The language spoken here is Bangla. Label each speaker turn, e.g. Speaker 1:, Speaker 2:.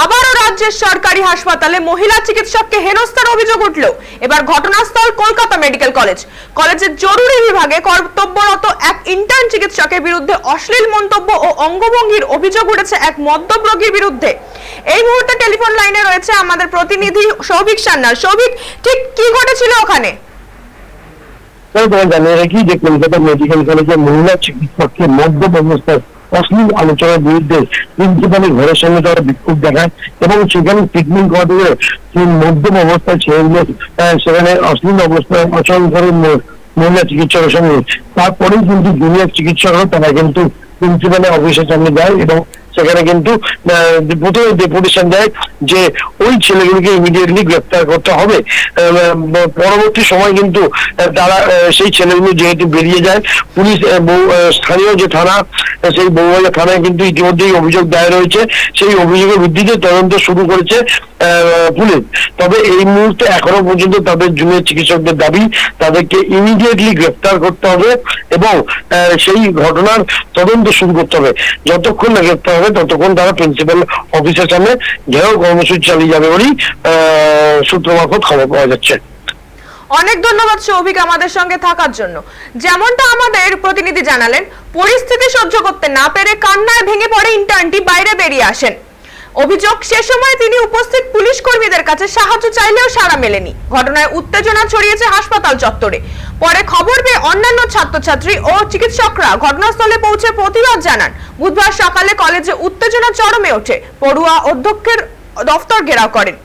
Speaker 1: আবারও রাজ্যের সরকারি হাসপাতালে মহিলা চিকিৎসককে হেনস্থার অভিযোগ উঠল। এবার ঘটনাস্থল কলকাতা মেডিকেল কলেজ। কলেজের জরুরি বিভাগে কর্তব্যরত এক ইন্টার্ন চিকিৎসকের বিরুদ্ধে অশ্লীল মন্তব্য ও অঙ্গভঙ্গির অভিযোগ উঠেছে এক মদ্যপ রোগীর বিরুদ্ধে। এই মুহূর্তে টেলিফোন লাইনে রয়েছে আমাদের প্রতিনিধি সৌভিক সান্যাল। সৌভিক, ঠিক কি ঘটেছিল ওখানে?
Speaker 2: তোমার জানিয়ে রাখি যে কলকাতা মেডিকেল কলেজের মহিলা চিকিৎসককে মদ্যপ অবস্থায় অশ্লীল আলোচনার বিরুদ্ধে প্রিন্সিপালের ঘরের সঙ্গে তারা বিক্ষোভ দেখায় এবং সেখানে ট্রিটমেন্ট করাতে গিয়ে মধ্যম অবস্থায় ছেলেগুলো সেখানে অশ্লীল অবস্থায় অচল করে মহিলা চিকিৎসকের সঙ্গে। তারপরেই কিন্তু জুনিয়র চিকিৎসকরা তারা কিন্তু প্রিন্সিপালের অফিসের সামনে যায় এবং সেখানে কিন্তু প্রথমে ডেপুটেশন দেয় যে ওই ছেলেগুলিকে ইমিডিয়েটলি গ্রেপ্তার করতে হবে। পরবর্তী সময় কিন্তু তারা সেই ছেলেগুলো যেহেতু বেরিয়ে যায়, পুলিশ স্থানীয় যে থানা সেই বউবাজার থানায় কিন্তু ইতিমধ্যেই অভিযোগ দায়ের হয়েছে। সেই অভিযোগের ভিত্তিতে তদন্ত শুরু করেছে পুলিশ। তবে এই মুহূর্তে এখনও পর্যন্ত তাদের জুনিয়র চিকিৎসকদের দাবি, তাদেরকে ইমিডিয়েটলি গ্রেপ্তার করতে হবে এবং সেই ঘটনার তদন্ত শুরু করতে হবে। যতক্ষণ না গ্রেপ্তার হবে ততক্ষণ তারা প্রিন্সিপাল অফিসের সামনে ঘেরাও কর্মসূচি চালিয়ে যাবে বলেই সূত্র মারফত খবর পাওয়া যাচ্ছে।
Speaker 1: অনেক ধন্যবাদ, সৌভিক, আমাদের সঙ্গে থাকার জন্য। যেমনটা আমাদের প্রতিনিধি জানালেন, পরিস্থিতি সহ্য করতে না পেরে কান্নায় ভেঙে পড়ে ইন্টার্নটি বাইরে বেরিয়ে আসেন। অভিযোগ, সে সময় তিনি উপস্থিত পুলিশ কর্মীদের কাছে সাহায্য চাইলেও সাড়া মেলেনি। ঘটনায় উত্তেজনা ছড়িয়েছে হাসপাতাল চত্বরে। পরে খবর পেয়ে অন্যান্য ছাত্রছাত্রী ও চিকিৎসকরা ঘটনাস্থলে পৌঁছে প্রতিবাদ জানান। বুধবার সকালে কলেজে উত্তেজনা চরমে ওঠে। পড়ুয়া অধ্যক্ষের দফতর ঘেরাও করেন।